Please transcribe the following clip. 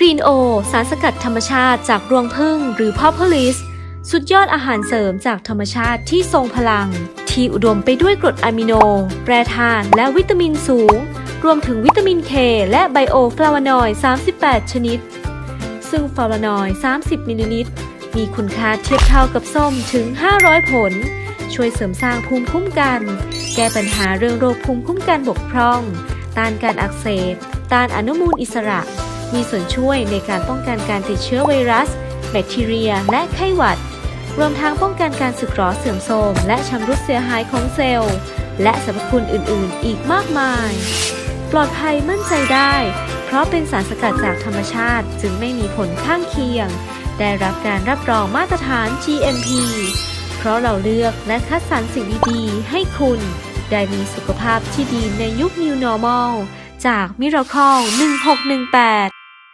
กรีนโอ สารสกัดธรรมชาติจากรวงผึ้งหรือพอพลิส สุดยอดอาหารเสริมจากธรรมชาติที่ทรงพลัง ที่อุดมไปด้วยกรดอะมิโน แปรธาตุและวิตามินสูง รวมถึงวิตามินเคและไบโอฟลาวานอยด์38 ชนิด ซึ่งฟลาวานอยด์30 มิลลิลิตร มีคุณค่าเทียบเท่ากับส้มถึง 500 ผล ช่วยเสริมสร้างภูมิคุ้มกัน แก้ปัญหาเรื่องโรคภูมิคุ้มกันบกพร่อง ต้านการอักเสบ ต้านอนุมูลอิสระ มีส่วนช่วยในการป้องกันการติดเชื้อไวรัส แบคทีเรีย และไข้หวัด รวมทั้งป้องกันการสึกหรอเสื่อมโทรมและชำรุดเสียหายของเซลล์ และสรรพคุณอื่นๆ อีกมากมาย ปลอดภัยมั่นใจได้ เพราะเป็นสารสกัดจากธรรมชาติจึงไม่มีผลข้างเคียง ได้รับการรับรองมาตรฐาน GMP เพราะเราเลือกและคัดสรรสิ่งดีๆ ให้คุณ ได้มีสุขภาพที่ดีในยุค New Normal จาก Miracle 1618